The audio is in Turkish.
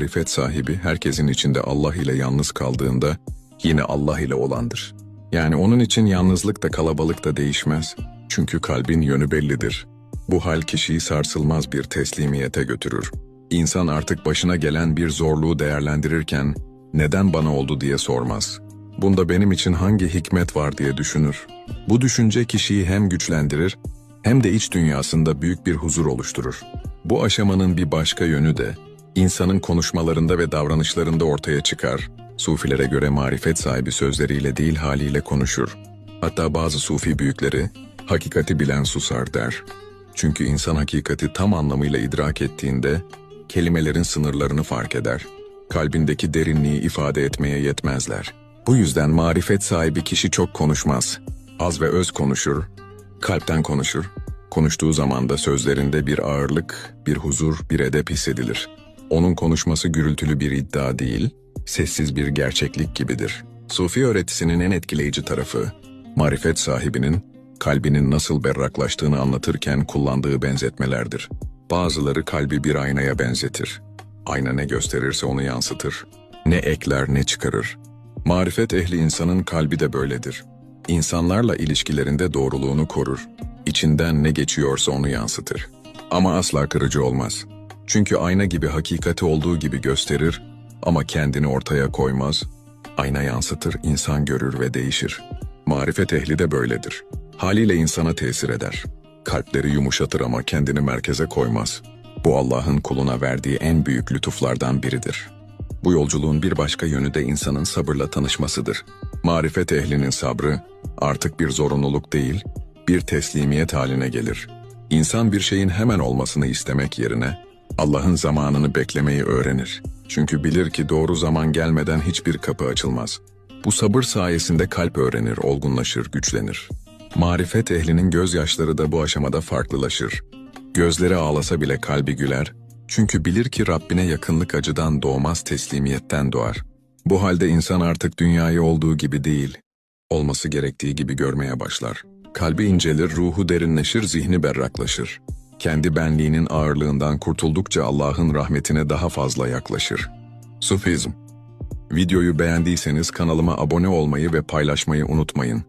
marifet sahibi herkesin içinde Allah ile yalnız kaldığında yine Allah ile olandır. Yani onun için yalnızlık da kalabalık da değişmez. Çünkü kalbin yönü bellidir. Bu hal kişiyi sarsılmaz bir teslimiyete götürür. İnsan artık başına gelen bir zorluğu değerlendirirken neden bana oldu diye sormaz. Bunda benim için hangi hikmet var diye düşünür. Bu düşünce kişiyi hem güçlendirir hem de iç dünyasında büyük bir huzur oluşturur. Bu aşamanın bir başka yönü de insanın konuşmalarında ve davranışlarında ortaya çıkar. Sufilere göre marifet sahibi sözleriyle değil haliyle konuşur. Hatta bazı sufi büyükleri hakikati bilen susar der. Çünkü insan hakikati tam anlamıyla idrak ettiğinde kelimelerin sınırlarını fark eder. Kalbindeki derinliği ifade etmeye yetmezler. Bu yüzden marifet sahibi kişi çok konuşmaz. Az ve öz konuşur, kalpten konuşur. Konuştuğu zaman da sözlerinde bir ağırlık, bir huzur, bir edep hissedilir. Onun konuşması gürültülü bir iddia değil, sessiz bir gerçeklik gibidir. Sufi öğretisinin en etkileyici tarafı, marifet sahibinin kalbinin nasıl berraklaştığını anlatırken kullandığı benzetmelerdir. Bazıları kalbi bir aynaya benzetir. Ayna ne gösterirse onu yansıtır. Ne ekler ne çıkarır. Marifet ehli insanın kalbi de böyledir. İnsanlarla ilişkilerinde doğruluğunu korur. İçinden ne geçiyorsa onu yansıtır. Ama asla kırıcı olmaz. Çünkü ayna gibi hakikati olduğu gibi gösterir ama kendini ortaya koymaz. Ayna yansıtır, insan görür ve değişir. Marifet ehli de böyledir. Haliyle insana tesir eder. Kalpleri yumuşatır ama kendini merkeze koymaz. Bu Allah'ın kuluna verdiği en büyük lütuflardan biridir. Bu yolculuğun bir başka yönü de insanın sabırla tanışmasıdır. Marifet ehlinin sabrı artık bir zorunluluk değil, bir teslimiyet haline gelir. İnsan bir şeyin hemen olmasını istemek yerine Allah'ın zamanını beklemeyi öğrenir. Çünkü bilir ki doğru zaman gelmeden hiçbir kapı açılmaz. Bu sabır sayesinde kalp öğrenir, olgunlaşır, güçlenir. Marifet ehlinin gözyaşları da bu aşamada farklılaşır. Gözleri ağlasa bile kalbi güler, çünkü bilir ki Rabbine yakınlık acıdan doğmaz teslimiyetten doğar. Bu halde insan artık dünyayı olduğu gibi değil, olması gerektiği gibi görmeye başlar. Kalbi incelir, ruhu derinleşir, zihni berraklaşır. Kendi benliğinin ağırlığından kurtuldukça Allah'ın rahmetine daha fazla yaklaşır. Sufizm Videoyu beğendiyseniz kanalıma abone olmayı ve paylaşmayı unutmayın.